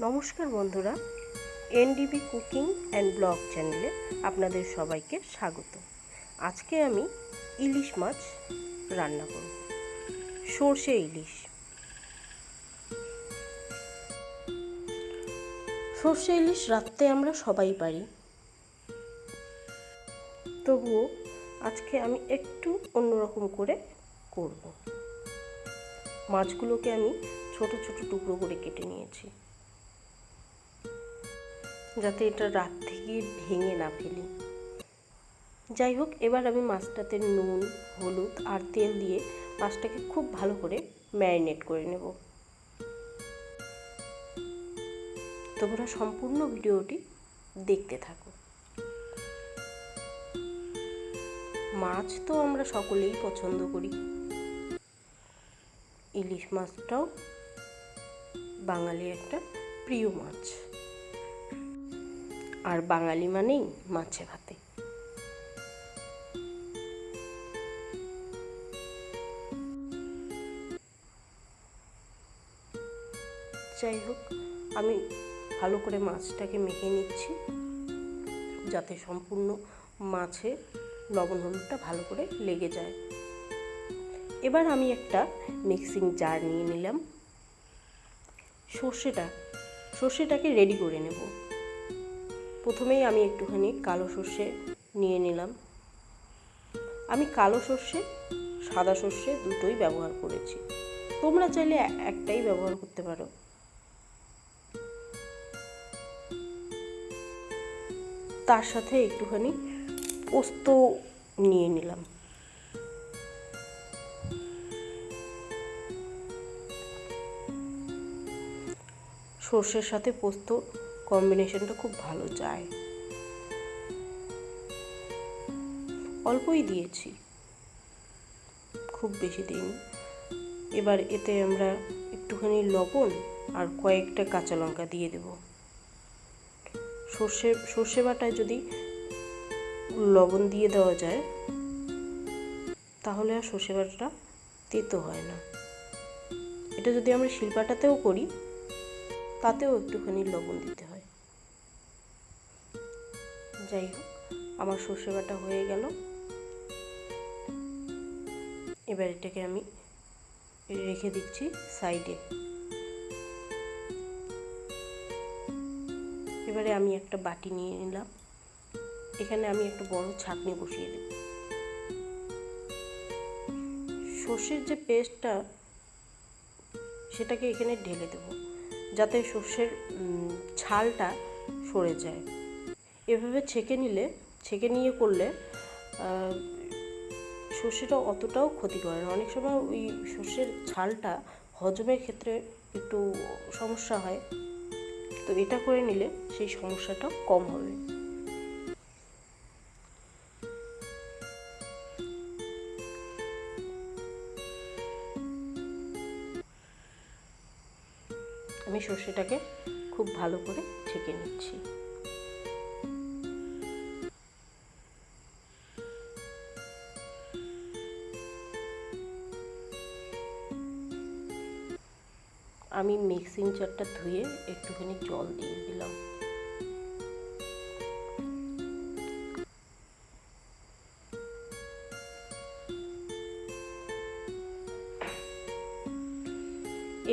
নমস্কার বন্ধুরা, NDB cooking and blog চ্যানেলে আপনাদের সবাইকে স্বাগত। আজকে আমি ইলিশ মাছ রান্না করব। সর্ষে ইলিশ। সর্ষে ইলিশ রাখতে আমরা সবাই পারি। তবুও আজকে আমি একটু অন্যরকম করে করব। মাছগুলোকে আমি ছোট ছোট টুকরো করে কেটে নিয়েছি। যাতে এটা রাত থেকে ভেঙে না ফেলি। যাই হোক, এবার আমি মাছটাতে নুন, হলুদ আর তেল দিয়ে মাছটাকে খুব ভালো করে ম্যারিনেট করে নেব। তোমরা সম্পূর্ণ ভিডিওটি দেখতে থাকো। মাছ তো আমরা সকলেই পছন্দ করি। ইলিশ মাছটাও বাঙালির একটা প্রিয় মাছ। আর বাঙালি মানেই মাছে ভাতে। যাই হোক, আমি ভালো করে মাছটাকে মেখে নিচ্ছি, যাতে সম্পূর্ণ মাছে লবণ হলুদটা ভালো করে লেগে যায়। এবার আমি একটা মিক্সিং জার নিয়ে নিলাম। সর্ষেটা, সর্ষেটাকে রেডি করে নেব। প্রথমেই আমি একটুখানি কালো সর্ষে নিয়ে নিলাম। আমি কালো সর্ষে, সাদা সর্ষে দুটোই ব্যবহার করেছি। তোমরা চাইলে একটাই ব্যবহার করতে পারো। তার সাথে একটুখানি পোস্ত নিয়ে নিলাম। সর্ষের সাথে পোস্ত কম্বিনেশনটা খুব ভালো যায়। অল্পই দিয়েছি। খুব বেশি দিইনি। এবার এতে আমরা একটুখানি লবণ আর কয়েকটা কাঁচা লঙ্কা দিয়ে দেব। সর্ষে সর্ষে বাটায় যদি লবণ দিয়ে দেওয়া যায়, তাহলে আর সর্ষে বাটাটা তেতো হয় না। এটা যদি আমরা শিলপাটাতেও করি, তাতেও একটুখানি লবণ দিতে যাই হোক, আমার সর্ষে বাটা হয়ে গেল। এবার এটাকে আমি রেখে দিচ্ছি সাইডে। এবারে আমি একটা বাটি নিয়ে নিলাম। এখানে আমি একটা বড় ছাঁকনি বসিয়ে দেব। সর্ষের যে পেস্টটা, সেটাকে এখানে ঢেলে দেবো, যাতে সর্ষের ছালটা সরে যায়। এভাবে ছেঁকে নিলে, ছেঁকে নিয়ে করলে সর্ষেটা অতটাও ক্ষতি করে না। অনেক সময় ওই সর্ষের ছালটা হজমের ক্ষেত্রে একটু সমস্যা হয়। তো এটা করে নিলে সেই সমস্যাটা কম হবে। আমি সর্ষেটাকে খুব ভালো করে ছেঁকে নিচ্ছি। মিক্সিং চারটা ধুয়ে একটুখানি জল দিয়ে দিলাম।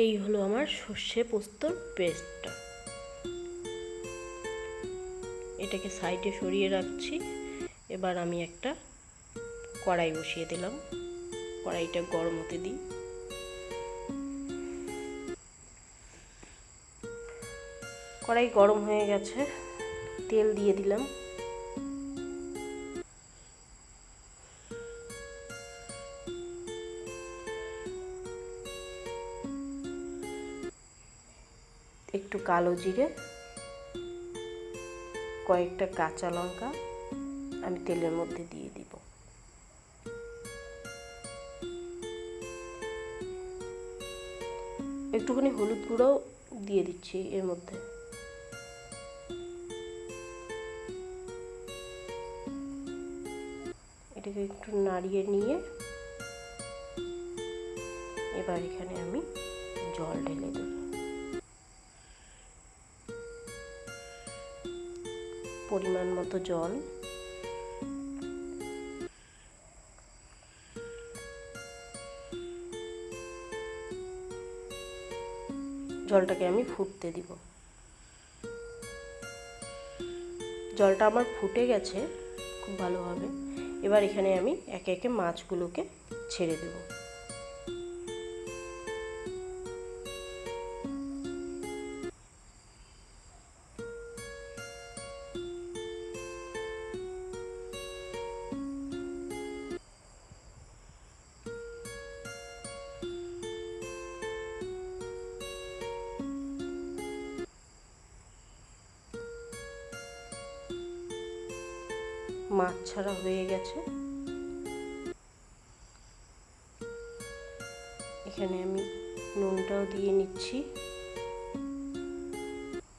এই হলো আমার সর্ষে পোস্তর পেস্টটা। এটাকে সাইডে সরিয়ে রাখছি। এবার আমি একটা কড়াই বসিয়ে দিলাম। কড়াইটা গরম হতে দিই। কড়াই গরম হয়ে গেছে, তেল দিয়ে দিলাম। একটু কালো জিরে, কয়েকটা কাঁচা লঙ্কা, আমি তেলের মধ্যে দিয়ে দিব। একটুখানি হলুদ গুঁড়োও দিয়ে দিচ্ছি এর মধ্যে। এটাকে একটু নাড়িয়ে নিয়ে এবার এখানে আমি জল ঢেলে দেব। পরিমাণ মতো জল। জলটাকে আমি ফুটতে দিব। জলটা আমার ফুটে গেছে, খুব ভালোভাবে এবার এখানে আমি একে একে মাছগুলোকে ছেড়ে দেব। মাছ ছাড়া হয়ে গেছে। এখানে আমি নুনটাও দিয়ে নিচ্ছি।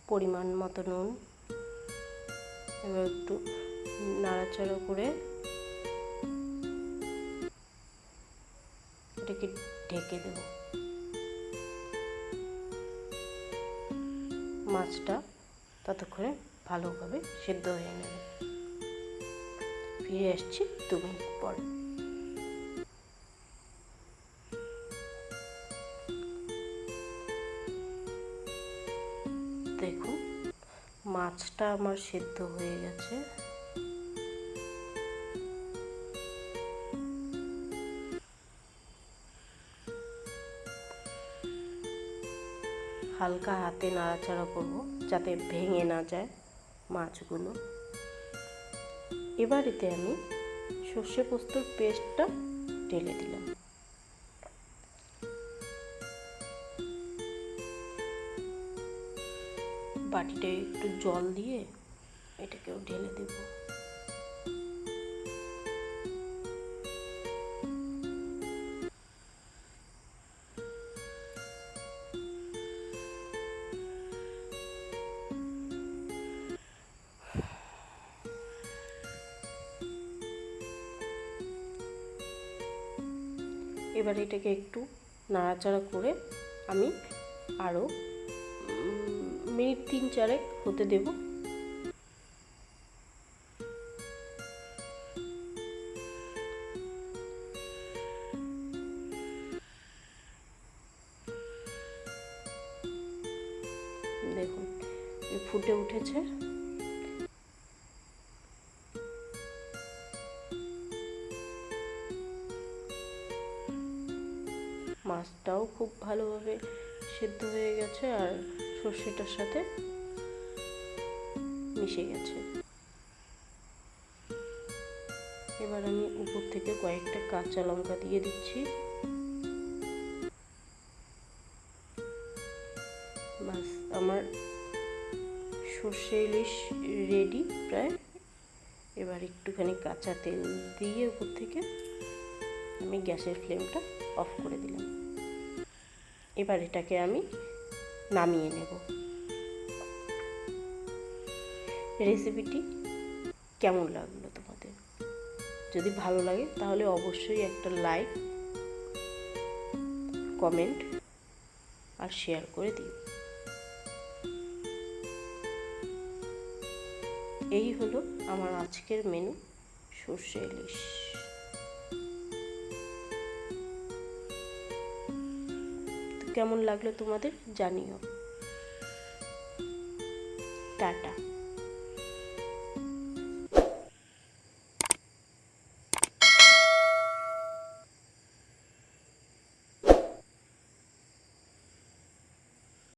পরিমাণ মতো নুন। এবার একটু নাড়াচাড়া করে এটাকে ঢেকে দেব। মাছটা ততক্ষণে ভালোভাবে সেদ্ধ হয়ে নেবে। ফিরে আসছি দু মিনিট পর। দেখুন, মাছটা আমার সেদ্ধ হয়ে গেছে। হালকা হাতে নাড়াচাড়া করব যাতে ভেঙে না যায় মাছগুলো। এবার এতে আমি সর্ষে পোস্তর পেস্টটা ঢেলে দিলাম। বাটিতে একটু জল দিয়ে এটাকেও ঢেলে দেব। এবার এটাকে একটু নাড়াচাড়া করে আমি আরও মিনিট তিন চারেক হতে দেব। মাছটাও খুব ভালোভাবে সেদ্ধ হয়ে গেছে আর সর্ষেটার সাথে মিশে গেছে। এবার আমি উপর থেকে কয়েকটা কাঁচা লঙ্কা দিয়ে দিচ্ছি। বাস, আমার সর্ষে ইলিশ রেডি প্রায়। এবার একটুখানি কাঁচা তেল দিয়ে উপর থেকে আমি গ্যাসের ফ্লেমটা অফ করে দিলাম। এবার এটাকে আমি নামিয়ে নেব। রেসিপিটি কেমন লাগল তোমাদের? যদি ভালো লাগে তাহলে অবশ্যই একটা লাইক, কমেন্ট আর শেয়ার করে দিও। এই হলো আমার আজকের মেনু, সর্ষে ইলিশ। কেমন লাগল তোমাদের জানিও। টাটা।